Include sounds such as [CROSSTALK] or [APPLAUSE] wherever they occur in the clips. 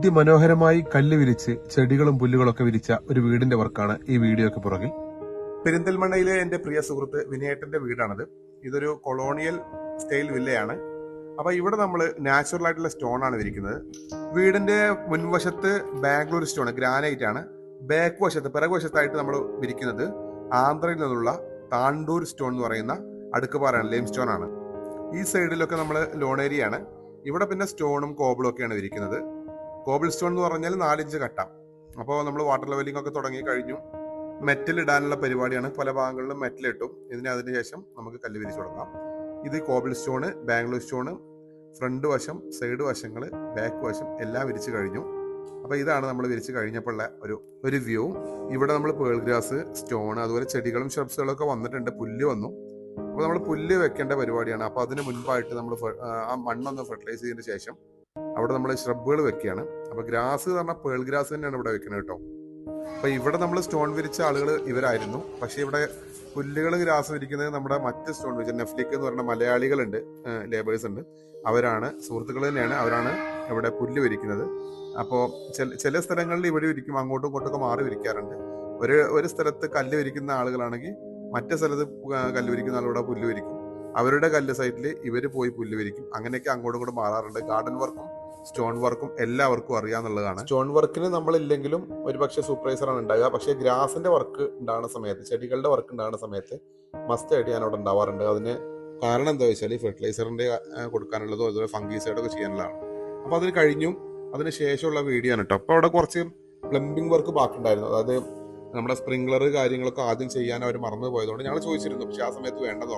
അതിമനോഹരമായി കല്ല് വിരിച്ച് ചെടികളും പുല്ലുകളൊക്കെ വിരിച്ച ഒരു വീടിന്റെ വർക്കാണ് ഈ വീഡിയോക്ക് പുറകിൽ. പെരിന്തൽമണ്ണയിലെ എന്റെ പ്രിയ സുഹൃത്ത് വിനയേട്ടന്റെ വീടാണിത്. ഇതൊരു കൊളോണിയൽ സ്റ്റൈൽ വില്ലയാണ്. അപ്പൊ ഇവിടെ നമ്മൾ നാച്ചുറൽ ആയിട്ടുള്ള സ്റ്റോൺ ആണ് വിരിക്കുന്നത്. വീടിന്റെ മുൻവശത്ത് ബാംഗ്ലൂർ സ്റ്റോൺ ഗ്രാനൈറ്റ് ആണ്. ബാക്ക് വശത്ത് പിറകു വശത്തായിട്ട് നമ്മൾ വിരിക്കുന്നത് ആന്ധ്രയിൽ നിന്നുള്ള താണ്ടൂർ സ്റ്റോൺ എന്ന് പറയുന്ന അടുക്കുപാറയാണ് ലെയിം സ്റ്റോൺ ആണ്. ഈ സൈഡിലൊക്കെ നമ്മൾ ലോൺ ഇവിടെ പിന്നെ സ്റ്റോണും കോബിളും ഒക്കെയാണ് വിരിക്കുന്നത്. കോബിൾ സ്റ്റോൺ എന്ന് പറഞ്ഞാൽ നാലിഞ്ച് കട്ട അപ്പോൾ നമ്മൾ വാട്ടർ ലെവലിംഗ് ഒക്കെ തുടങ്ങി കഴിഞ്ഞു. മെറ്റൽ ഇടാനുള്ള പരിപാടിയാണ്. പല ഭാഗങ്ങളിലും മെറ്റൽ ഇട്ടും. ഇതിന് അതിനുശേഷം നമുക്ക് കല്ല് വിരിച്ചു തുടങ്ങാം ഇത് cobble stone Bangalore stone. Front വശം സൈഡ് വശങ്ങൾ ബാക്ക് വശം എല്ലാം വിരിച്ചു കഴിഞ്ഞു. അപ്പോൾ ഇതാണ് നമ്മൾ വിരിച്ച് കഴിഞ്ഞപ്പോഴുള്ള ഒരു ഒരു വ്യൂ ഇവിടെ നമ്മൾ പേൾ ഗ്രാസ് സ്റ്റോൺ അതുപോലെ ചെടികളും ഷബ്സുകളും ഒക്കെ വന്നിട്ടുണ്ട്. പുല്ല് വന്നു. അപ്പോൾ നമ്മൾ പുല്ല് വെക്കേണ്ട പരിപാടിയാണ്. അപ്പോൾ അതിന് മുൻപായിട്ട് നമ്മൾ ആ മണ്ണൊന്ന് ഫെർട്ടിലൈസ് ചെയ്തതിന് ശേഷം അവിടെ നമ്മൾ ശ്രബുകൾ വെക്കുകയാണ്. അപ്പോൾ ഗ്രാസ് എന്ന് പറഞ്ഞാൽ പേൾ ഗ്രാസ് തന്നെയാണ് ഇവിടെ വെക്കുന്നത് കേട്ടോ. അപ്പോൾ ഇവിടെ നമ്മൾ സ്റ്റോൺ വിരിച്ച ആളുകൾ ഇവരായിരുന്നു. പക്ഷേ ഇവിടെ പുല്ലുകൾ ഗ്രാസ് വിരിക്കുന്നത് നമ്മുടെ മറ്റ് സ്റ്റോൺ വിരിച്ച നെഫ്ലിക്ക് എന്ന് പറഞ്ഞ മലയാളികളുണ്ട് ലേബേഴ്സ് ഉണ്ട്. അവരാണ് സുഹൃത്തുക്കൾ തന്നെയാണ്. അവരാണ് ഇവിടെ പുല്ല് വിരിക്കുന്നത്. അപ്പോൾ ചില ചില സ്ഥലങ്ങളിൽ ഇവിടെ വിരിക്കും അങ്ങോട്ടും ഇങ്ങോട്ടൊക്കെ മാറി വിരിക്കാറുണ്ട്. ഒരു ഒരു സ്ഥലത്ത് കല്ല് വിരിക്കുന്ന ആളുകളാണെങ്കിൽ മറ്റേ സ്ഥലത്ത് കല്ല് വിരിക്കുന്ന ആളിവിടെ പുല്ല് വിരിക്കും. അവരുടെ കല്ല് സൈറ്റിൽ ഇവർ പോയി പുല്ല് വിരിക്കും. അങ്ങനെയൊക്കെ അങ്ങോട്ടും ഇങ്ങോട്ടും മാറാറുണ്ട്. ഗാർഡൻ വർക്കും സ്റ്റോൺ വർക്കും എല്ലാവർക്കും അറിയാന്നുള്ളതാണ്. സ്റ്റോൺ വർക്കിന് നമ്മളില്ലെങ്കിലും ഒരുപക്ഷെ സൂപ്പർവൈസറാണ് ഉണ്ടാകുക പക്ഷേ ഗ്രാസിന്റെ വർക്ക് ഉണ്ടാകുന്ന സമയത്ത് ചെടികളുടെ വർക്ക് ഉണ്ടാകുന്ന സമയത്ത് മസ്റ്റ് ആയിട്ട് ഞാൻ അവിടെ ഉണ്ടാവാറുണ്ട്. അതിന് കാരണം എന്താ വെച്ചാൽ ഫെർട്ടിലൈസറിന്റെ കൊടുക്കാനുള്ളതോ അതുപോലെ ഫംഗീസൈഡ് ഒക്കെ ചെയ്യാനുള്ളതാണ്. അപ്പൊ അതിന് കഴിഞ്ഞു. അതിന് ശേഷമുള്ള വീഡിയോ ആണ് കേട്ടോ. അപ്പൊ അവിടെ കുറച്ച് പ്ലംബിംഗ് വർക്ക് ബാക്കിയുണ്ടായിരുന്നു. അതായത് നമ്മുടെ സ്പ്രിംഗ്ലർ കാര്യങ്ങളൊക്കെ ആദ്യം ചെയ്യാൻ അവർ മറന്നു പോയതുകൊണ്ട് ഞങ്ങൾ ചോദിച്ചിരുന്നു. പക്ഷെ ആ സമയത്ത് വേണ്ടെന്ന്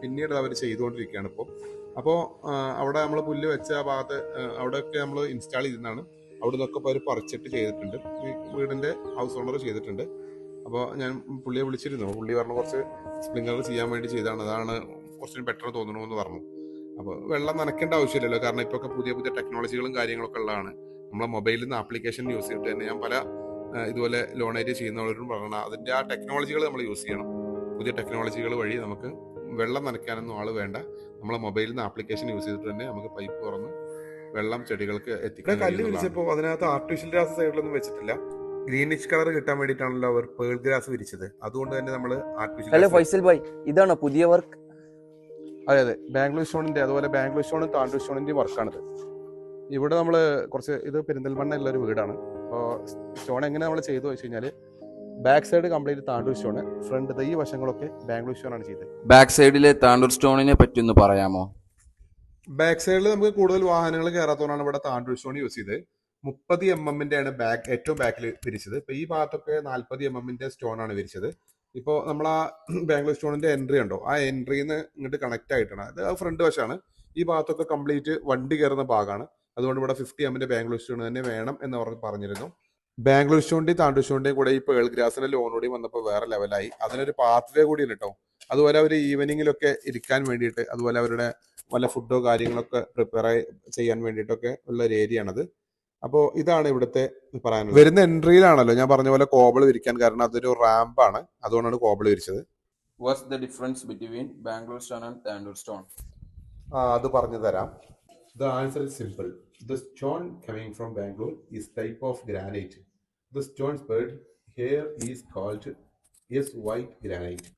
പിന്നീട് അവർ ചെയ്തുകൊണ്ടിരിക്കുകയാണ് ഇപ്പോൾ അപ്പോൾ അവിടെ നമ്മൾ പുല്ല് വെച്ച ആ ഭാഗത്ത് അവിടെയൊക്കെ നമ്മൾ ഇൻസ്റ്റാൾ ചെയ്തതാണ് അവിടെ നിന്നൊക്കെ അവർ പറിച്ചിട്ട് ചെയ്തിട്ടുണ്ട്. വീടിന്റെ ഹൗസ് ഓണർ ചെയ്തിട്ടുണ്ട്. അപ്പോൾ ഞാൻ പുള്ളിയെ വിളിച്ചിരുന്നു. പുള്ളി പറഞ്ഞു കുറച്ച് സ്പ്രിംഗ്ലർ ചെയ്യാൻ വേണ്ടി ചെയ്തതാണ്. അതാണ് കുറച്ചും ബെറ്റർ തോന്നണമെന്ന് പറഞ്ഞു. അപ്പോൾ വെള്ളം നനയ്ക്കേണ്ട ആവശ്യമില്ലല്ലോ. കാരണം ഇപ്പോൾ ഒക്കെ പുതിയ പുതിയ ടെക്നോളജികളും കാര്യങ്ങളൊക്കെ ഉള്ളതാണ്. നമ്മളെ മൊബൈലിൽ നിന്ന് ആപ്ലിക്കേഷൻ യൂസ് ചെയ്തിട്ട് തന്നെ ഞാൻ പല ഇതുപോലെ ലോൺ ഏരിയ ചെയ്യുന്നവരോടും പറയണം അതിന്റെ ആ ടെക്നോളജികൾ നമ്മൾ യൂസ് ചെയ്യണം. പുതിയ ടെക്നോളജികൾ വഴി നമുക്ക് വെള്ളം നനയ്ക്കാനൊന്നും ആൾ വേണ്ട. നമ്മളെ മൊബൈലിൽ നിന്ന് ആപ്ലിക്കേഷൻ യൂസ് ചെയ്തിട്ട് തന്നെ നമുക്ക് പൈപ്പ് തുറന്ന് വെള്ളം ചെടികൾക്ക് എത്തിക്കാൻ കല്ല് വിരിച്ചപ്പോൾ അതിനകത്ത് ആർട്ടിഫിഷ്യൽ ഗ്രാസ് സൈഡിലൊന്നും വെച്ചിട്ടില്ല. ഗ്രീനിഷ് കളർ കിട്ടാൻ വേണ്ടിട്ടാണല്ലോ അവർ പേൾ ഗ്രാസ് വിരിച്ചത്. അതുകൊണ്ട് തന്നെ നമ്മൾ ഹലോ ആർട്ടിഫിഷ്യൽ ഫൈസൽ ഭായ് ഇതാണോ പുതിയ വർക്ക് അതെ അതെ. ബാംഗ്ലൂർ സ്റ്റോണിന്റെ അതുപോലെ ബാംഗ്ലൂർ സ്റ്റോണും താണ്ടൂർ സ്റ്റോണിന്റെയും വർക്കാണിത് ഇവിടെ നമ്മൾ കുറച്ച് ഇത് പെരിന്തൽമണ്ണ ഉള്ള ഒരു വീടാണ്. അപ്പോൾ സ്റ്റോൺ എങ്ങനെ നമ്മൾ ചെയ്തു വെച്ച് കഴിഞ്ഞാൽ back side complete Tandur stone front ഈ വശങ്ങളൊക്കെ ബാംഗ്ലൂർ സ്റ്റോൺ ആണ് ചെയ്തത്. ബാക്ക് സൈഡിലെ താണ്ടൂർ സ്റ്റോണിനെ പറ്റി ഒന്ന് പറയാമോ? ബാക്ക് സൈഡിൽ നമുക്ക് കൂടുതൽ വാഹനങ്ങൾ കയറാത്തതുകൊണ്ടാണ് ഇവിടെ താണ്ടൂർ സ്റ്റോൺ യൂസ് ചെയ്തത്. മുപ്പത് എം എമ്മിന്റെ ആണ് ബാക്ക് ഏറ്റവും ബാക്കിൽ വിരിച്ചത്. ഇപ്പൊ ഈ ഭാഗത്തൊക്കെ നാല്പത് എം എമ്മിന്റെ സ്റ്റോൺ ആണ് വിരിച്ചത്. ഇപ്പോൾ നമ്മൾ [CLEARS THROAT] ആ ബാംഗ്ലൂർ സ്റ്റോണിന്റെ എൻട്രി ഉണ്ടോ ആ എൻട്രിന്ന് ഇങ്ങോട്ട് കണക്ട് ആയിട്ടാണ്. അത് ഫ്രണ്ട് വശമാണ് ഈ ഭാഗത്തൊക്കെ കംപ്ലീറ്റ് വണ്ടി കയറുന്ന ഭാഗമാണ് അതുകൊണ്ട് ഇവിടെ ഫിഫ്റ്റി എമ്മിന്റെ ബാംഗ്ലൂർ സ്റ്റോൺ തന്നെ വേണം എന്ന് അവർ പറഞ്ഞിരുന്നു. ബാംഗ്ലൂർ സ്റ്റോണിന്റെയും താണ്ടൂർ സ്റ്റോണിന്റെയും കൂടെ ഈ പേൾ ഗ്രാസിന്റെ ലോൺ കൂടി വന്നപ്പോൾ വേറെ ലെവലായി അതിനൊരു പാത്വേ കൂടി ഉണ്ട് കേട്ടോ അതുപോലെ അവർ ഈവനിങ്ങിലൊക്കെ ഇരിക്കാൻ വേണ്ടിയിട്ട് അതുപോലെ അവരുടെ വല്ല ഫുഡോ കാര്യങ്ങളൊക്കെ പ്രിപ്പയർ ചെയ്യാൻ വേണ്ടിയിട്ടൊക്കെ ഉള്ള ഒരു ഏരിയ ആണത്. അപ്പോൾ ഇതാണ് ഇവിടുത്തെ പറയാനുള്ളത്. വരുന്ന എൻട്രിയിലാണല്ലോ ഞാൻ പറഞ്ഞ പോലെ കോബിൾ വിരിക്കാൻ കാരണം അതൊരു റാമ്പാണ് അതുകൊണ്ടാണ് cobble വിരിച്ചത്. What's the difference between Bangalore stone and Tandur stone ആ അത് പറഞ്ഞു തരാം the answer is simple the stone coming from Bangalore is type of granite. The stone spread here is called is white granite.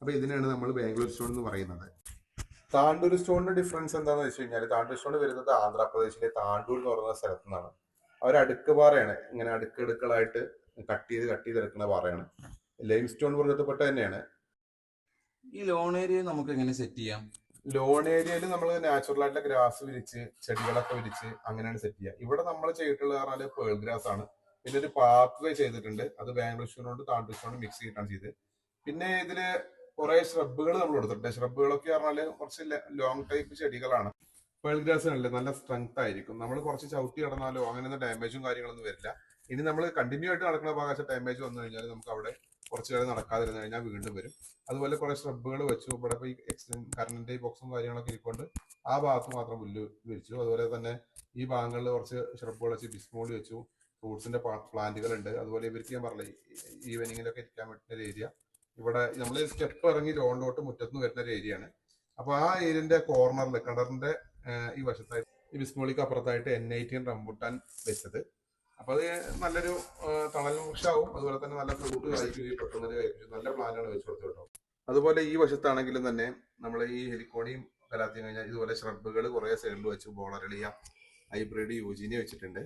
അപ്പോൾ ഇതിനാണ് നമ്മൾ Bangalore stone എന്ന് പറയുന്നത്. Tandur സ്റ്റോണിന്റെ difference എന്താണെന്ന് വെച്ച് കഴിഞ്ഞാൽ താണ്ടൂർ സ്റ്റോൺ വരുന്നത് ആന്ധ്രാപ്രദേശിലെ താണ്ടൂർ എന്ന് പറയുന്ന സ്ഥലത്തു നിന്നാണ് അവർ അടുക്ക് പാറയാണ്. ഇങ്ങനെ അടുക്കടുക്കളായിട്ട് കട്ട് ചെയ്ത് കട്ട് ചെയ്തെടുക്കുന്ന പാറയാണ്. ലൈം സ്റ്റോൺ വർഗത്തിൽപ്പെട്ട തന്നെയാണ്. ഈ ലോൺ ഏരിയ നമുക്ക് എങ്ങനെ സെറ്റ് ചെയ്യാം? ലോൺ ഏരിയയിൽ നമ്മൾ നാച്ചുറൽ ആയിട്ടുള്ള ഗ്രാസ് വിരിച്ച് ചെടികളൊക്കെ വിരിച്ച് അങ്ങനെയാണ് സെറ്റ് ചെയ്യുക. ഇവിടെ നമ്മൾ ചെയ്തിട്ടുള്ളത് പറഞ്ഞാൽ പേൾ ഗ്രാസ് ആണ്. പിന്നെ ഒരു പാത്ത് വേ ചെയ്തിട്ടുണ്ട്. അത് സ്റ്റോണോട് താണ്ടൂർ മിക്സ് ചെയ്തിട്ടാണ് ചെയ്ത് പിന്നെ ഇതിൽ കുറെ ശ്രബുകൾ നമ്മൾ കൊടുത്തിട്ടുണ്ട്. ശ്രബുകളൊക്കെ പറഞ്ഞാൽ കുറച്ച് ലോങ് ടൈപ്പ് ചെടികളാണ്. പേൾ ഗ്രാസ് ആണല്ലേ നല്ല സ്ട്രെങ്ത് ആയിരിക്കും. നമ്മൾ കുറച്ച് ചവിട്ടി നടന്നാലോ അങ്ങനെ ഡാമേജും കാര്യങ്ങളൊന്നും വരില്ല. ഇനി നമ്മൾ കണ്ടിന്യൂ ആയിട്ട് നടക്കുന്ന ഭാഗത്ത് ഡാമേജ് വന്നു കഴിഞ്ഞാൽ നമുക്ക് അവിടെ കുറച്ച് കാലം നടക്കാതിരുന്നു കഴിഞ്ഞാൽ വീണ്ടും വരും. അതുപോലെ കുറെ ഷ്രബുകൾ വെച്ചു. ഇവിടെ ഇപ്പോൾ ഈ കറണ്ടിന്റെ ബോക്സും കാര്യങ്ങളൊക്കെ ഇരിക്കൊണ്ട് ആ ഭാഗത്ത് മാത്രം പുല്ല് വിരിച്ചു. അതുപോലെ തന്നെ ഈ ഭാഗങ്ങളിൽ കുറച്ച് ഷ്രബുകൾ വെച്ച് ബിസ്മോളി വെച്ചു. ഫ്രൂട്ട്സിന്റെ പ്ലാന്റുകൾ ഉണ്ട്. അതുപോലെ ഇവർക്ക് ഞാൻ പറഞ്ഞില്ല ഈവനിങ്ങിലൊക്കെ ഇരിക്കാൻ പറ്റുന്ന ഒരു ഏരിയ ഇവിടെ നമ്മൾ സ്റ്റെപ്പ് ഇറങ്ങി ലോണിലോട്ട് മുറ്റത്തുനിന്ന് വരുന്ന ഒരു ഏരിയ ആണ്. അപ്പൊ ആ ഏരിയന്റെ കോർണറിൽ കിണറിന്റെ ഈ വശത്തായിട്ട് ഈ ബിസ്മോളിക്ക് അപ്പുറത്തായിട്ട് എൻ ഐ ടി റംബുട്ടാൻ വെച്ചത്. അപ്പൊ അത് നല്ലൊരു തണൽ വൃക്ഷാവും അതുപോലെ തന്നെ നല്ല ഫ്രൂട്ട് കഴിക്കുകയും പെട്ടെന്ന് കഴിക്കും നല്ല പ്ലാനാണ് വെച്ച് കൊടുത്തത് കേട്ടോ. അതുപോലെ ഈ വശത്താണെങ്കിലും തന്നെ നമ്മൾ ഈ ഹെലിക്കോണിയും കലാത്തിയും കഴിഞ്ഞാൽ ഇതുപോലെ ശ്രബുകൾ കുറേ സൈഡിൽ വെച്ചു ബോളറിളിയ ഹൈബ്രിഡ് യൂജിനി വെച്ചിട്ടുണ്ട്.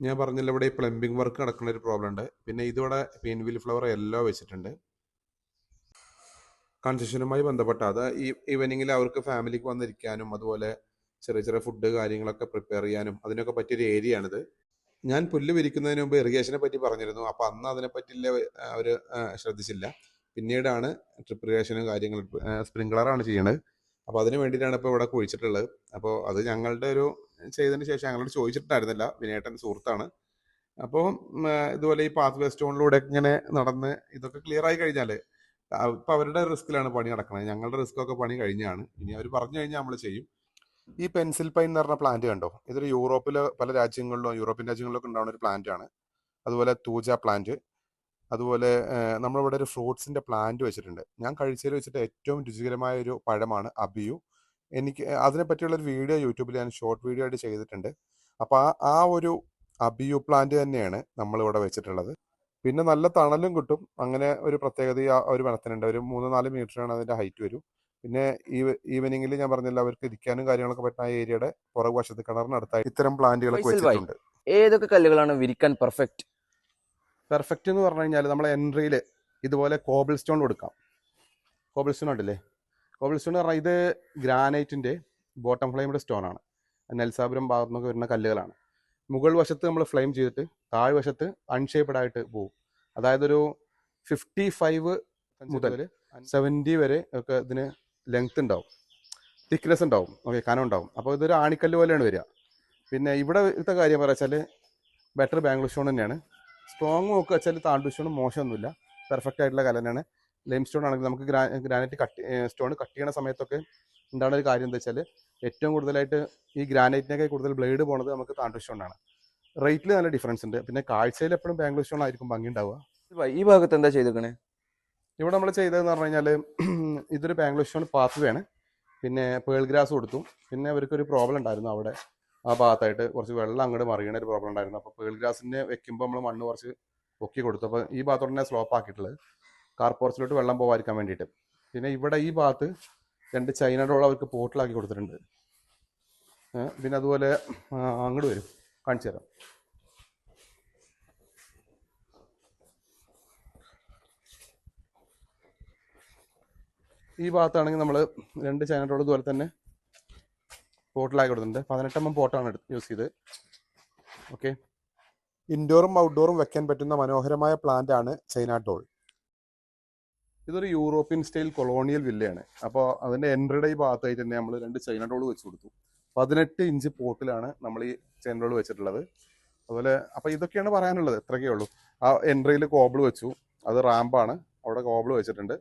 ഞാൻ പറഞ്ഞില്ല ഇവിടെ പ്ലംബിംഗ് വർക്ക് നടക്കുന്ന ഒരു പ്രോബ്ലം ഉണ്ട്. പിന്നെ ഇതിവിടെ പെയിൻവിൽ ഫ്ലവർ എല്ലോ വെച്ചിട്ടുണ്ട്. കൺസെഷനുമായി ബന്ധപ്പെട്ട അത് ഈ ഈവനിങ്ങിൽ അവർക്ക് ഫാമിലിക്ക് വന്നിരിക്കാനും അതുപോലെ ചെറിയ ചെറിയ ഫുഡ് കാര്യങ്ങളൊക്കെ പ്രിപ്പയർ ചെയ്യാനും അതിനൊക്കെ പറ്റിയൊരു ഏരിയ ആണിത്. ഞാൻ പുല്ല് വിരിക്കുന്നതിന് മുമ്പ് ഇറിഗേഷനെ പറ്റി പറഞ്ഞിരുന്നു. അപ്പോൾ അന്ന് അതിനെപ്പറ്റില്ല അവർ ശ്രദ്ധിച്ചില്ല. പിന്നീടാണ് ട്രിപ്പ് ഇറിഗേഷനും കാര്യങ്ങൾ സ്പ്രിങ്ക്ലറാണ് ചെയ്യുന്നത് അപ്പോൾ അതിന് വേണ്ടിയിട്ടാണ് ഇപ്പോൾ ഇവിടെ കുഴിച്ചിട്ടുള്ളത്. അപ്പോൾ അത് ഞങ്ങളുടെ ഒരു ചെയ്തതിന് ശേഷം ഞങ്ങളോട് ചോദിച്ചിട്ടുണ്ടായിരുന്നില്ല. വിനേട്ടൻ സുഹൃത്താണ്. അപ്പോൾ ഇതുപോലെ ഈ പാത്ത് വേ സ്റ്റോണിലൂടെ ഇങ്ങനെ നടന്ന് ഇതൊക്കെ ക്ലിയർ ആയി കഴിഞ്ഞാൽ ഇപ്പം അവരുടെ റിസ്ക്കിലാണ് പണി നടക്കുന്നത് ഞങ്ങളുടെ റിസ്ക് ഒക്കെ പണി കഴിഞ്ഞാണ്. ഇനി അവർ പറഞ്ഞു കഴിഞ്ഞാൽ നമ്മൾ ചെയ്യും. ഈ പെൻസിൽ പൈൻ എന്ന് പറഞ്ഞ പ്ലാന്റ് കണ്ടോ? ഇതൊരു യൂറോപ്പിലെ പല രാജ്യങ്ങളിലും യൂറോപ്യൻ രാജ്യങ്ങളിലൊക്കെ ഉണ്ടാവുന്ന ഒരു പ്ലാന്റ് ആണ്. അതുപോലെ തൂജ പ്ലാന്റ് അതുപോലെ നമ്മളിവിടെ ഒരു ഫ്രൂട്ട്സിന്റെ പ്ലാന്റ് വെച്ചിട്ടുണ്ട്. ഞാൻ കഴിച്ചതിൽ വെച്ചിട്ട് ഏറ്റവും രുചികരമായ ഒരു പഴമാണ് അബിയു. എനിക്ക് അതിനെ പറ്റിയുള്ള ഒരു വീഡിയോ യൂട്യൂബിൽ ഞാൻ ഷോർട്ട് വീഡിയോ ആയിട്ട് ചെയ്തിട്ടുണ്ട്. അപ്പോൾ ആ ആ ഒരു അബിയു പ്ലാന്റ് തന്നെയാണ് നമ്മൾ ഇവിടെ വെച്ചിട്ടുള്ളത്. പിന്നെ നല്ല തണലും കിട്ടും. അങ്ങനെ ഒരു പ്രത്യേകത ഒരു വനത്തിനുണ്ട്. ഒരു മൂന്ന് നാല് മീറ്ററാണ് അതിന്റെ ഹൈറ്റ് വരും. പിന്നെ ഈവനിങ്ങിൽ ഞാൻ പറഞ്ഞില്ല അവർക്ക് ഇരിക്കാനും കാര്യങ്ങളൊക്കെ പറ്റുന്ന ആ ഏരിയയുടെ പുറകു വശത്ത് കിണറിനടുത്തായി ഇത്തരം പ്ലാന്റുകളൊക്കെ വെച്ചിട്ടുണ്ട്. ഏതൊക്കെ കല്ലുകളാണ് വിരിക്കാൻ പെർഫെക്റ്റ് പെർഫെക്റ്റ് എന്ന് പറഞ്ഞു കഴിഞ്ഞാൽ നമ്മളെ എൻട്രിയിൽ ഇതുപോലെ കോബിൾ സ്റ്റോൺ കൊടുക്കാം. കോബിൾ സ്റ്റോൺ ഉണ്ടല്ലേ? കോബിൾ സ്റ്റോൺ പറഞ്ഞാൽ ഇത് ഗ്രാനൈറ്റിന്റെ ബോട്ടം ഫ്ലെയിമിന്റെ സ്റ്റോൺ ആണ്. നെൽസാപുരം ഭാഗത്തു നിന്നൊക്കെ വരുന്ന കല്ലുകളാണ്. മുകൾ വശത്ത് നമ്മൾ ഫ്ലെയിം ചെയ്തിട്ട് താഴ്വശത്ത് അൺഷേപ്ഡ് ആയിട്ട് പോകും അതായത് ഒരു ഫിഫ്റ്റി ഫൈവ് മുതൽ സെവന്റി വരെ ഒക്കെ ഇതിന് ലെങ്ത് ഉണ്ടാവും. തിക്നെസ് ഉണ്ടാവും. ഓക്കെ കനം ഉണ്ടാവും. അപ്പോൾ ഇതൊരു ആണിക്കല്ല് പോലെയാണ് വരിക. പിന്നെ ഇവിടെ ഇത്തെ കാര്യം പറയുക വെച്ചാൽ ബെറ്റർ ബാംഗ്ലൂർ സ്റ്റോൺ തന്നെയാണ്. സ്ട്രോങ് നോക്കുക വെച്ചാൽ താണ്ടു സ്റ്റോൺ മോശമൊന്നുമില്ല. പെർഫെക്റ്റ് ആയിട്ടുള്ള കല തന്നെയാണ്. ലൈം സ്റ്റോൺ ആണെങ്കിൽ നമുക്ക് ഗ്രാ ഗ്രാനൈറ്റ് കട്ട് സ്റ്റോൺ കട്ട് ചെയ്യുന്ന സമയത്തൊക്കെ ഉണ്ടാകുന്ന ഒരു കാര്യം എന്താ വെച്ചാൽ ഏറ്റവും കൂടുതലായിട്ട് ഈ ഗ്രാനൈറ്റിനൊക്കെ കൂടുതൽ ബ്ലേഡ് പോണത് നമുക്ക് താണ്ടു സ്റ്റോണാണ് റേറ്റിൽ നല്ല ഡിഫറൻസ് ഉണ്ട്. പിന്നെ കാഴ്ചയിൽ എപ്പോഴും ബാംഗ്ലൂർ സ്റ്റോൺ ആയിരിക്കും ഭംഗി ഉണ്ടാവുക. ഈ ഭാഗത്ത് എന്താ ചെയ്തേക്കണേ ഇവിടെ നമ്മൾ ചെയ്തതെന്ന് പറഞ്ഞു കഴിഞ്ഞാൽ ഇതൊരു പാത്ത് ആണ് പിന്നെ പേൾ ഗ്രാസ് കൊടുത്തു. പിന്നെ അവർക്കൊരു പ്രോബ്ലം ഉണ്ടായിരുന്നു അവിടെ. ആ ഭാഗത്തായിട്ട് കുറച്ച് വെള്ളം അങ്ങോട്ട് മറിയണ ഒരു പ്രോബ്ലം ഉണ്ടായിരുന്നു. അപ്പോൾ പേൾ ഗ്രാസിനെ വെക്കുമ്പോൾ നമ്മൾ മണ്ണ് കുറച്ച് പൊക്കി കൊടുത്തു. അപ്പോൾ ഈ ഭാഗത്തോടെ തന്നെ സ്ലോപ്പ് ആക്കിയിട്ടുള്ളത്. കാർ പോർച്ചിലോട്ട് വെള്ളം പോകാതിരിക്കാൻ വേണ്ടിയിട്ട്. പിന്നെ ഇവിടെ ഈ ഭാഗത്ത് രണ്ട് ചൈന ഡോൾ അവർക്ക് പോർട്ടിലാക്കി കൊടുത്തിട്ടുണ്ട്. പിന്നെ അതുപോലെ അങ്ങോട്ട് വരും. കാണിച്ചു തരാം. ഈ ഭാഗത്താണെങ്കിൽ നമ്മൾ രണ്ട് ചൈന റോഡ് ഇതുപോലെ തന്നെ പോട്ടിലാക്കി കൊടുത്തിട്ടുണ്ട്. പതിനെട്ടെണ്ണം പോട്ടാണ് എടുത്ത് യൂസ് ചെയ്ത്. ഓക്കെ ഇൻഡോറും ഔട്ട്ഡോറും വെക്കാൻ പറ്റുന്ന മനോഹരമായ പ്ലാന്റ് ആണ് ചൈന ഡോൾ ഇതൊരു യൂറോപ്യൻ സ്റ്റൈൽ കൊളോണിയൽ വില്ലയാണ് അപ്പോൾ അതിന്റെ എൻട്രിയുടെ ഈ ഭാഗത്തായിട്ട് തന്നെ നമ്മൾ രണ്ട് ചൈന ഡോൾ വെച്ച് കൊടുത്തു. പതിനെട്ട് ഇഞ്ച് പോട്ടിലാണ് നമ്മൾ ഈ ചൈന ഡോൾ വെച്ചിട്ടുള്ളത്. അതുപോലെ അപ്പോൾ ഇതൊക്കെയാണ് പറയാനുള്ളത്. ഇത്രയൊക്കെ ഉള്ളൂ. ആ എൻട്രിയിൽ കോബിൾ വെച്ചു. അത് റാമ്പാണ് അവിടെ കോബിൾ വെച്ചിട്ടുണ്ട്.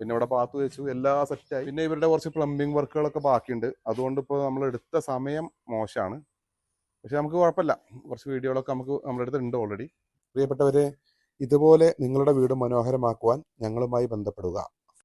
പിന്നെ ഇവിടെ പാത്ത് വെച്ചു എല്ലാ സെറ്റായി പിന്നെ ഇവരുടെ കുറച്ച് പ്ലംബിംഗ് വർക്കുകളൊക്കെ ബാക്കിയുണ്ട്. അതുകൊണ്ട് ഇപ്പോൾ നമ്മൾ എടുത്ത സമയം മോശമാണ്. പക്ഷെ നമുക്ക് കുഴപ്പമില്ല. കുറച്ച് വീഡിയോകളൊക്കെ നമുക്ക് നമ്മുടെ അടുത്തുണ്ട് ഓൾറെഡി പ്രിയപ്പെട്ടവരെ ഇതുപോലെ നിങ്ങളുടെ വീട് മനോഹരമാക്കുവാൻ ഞങ്ങളുമായി ബന്ധപ്പെടുക.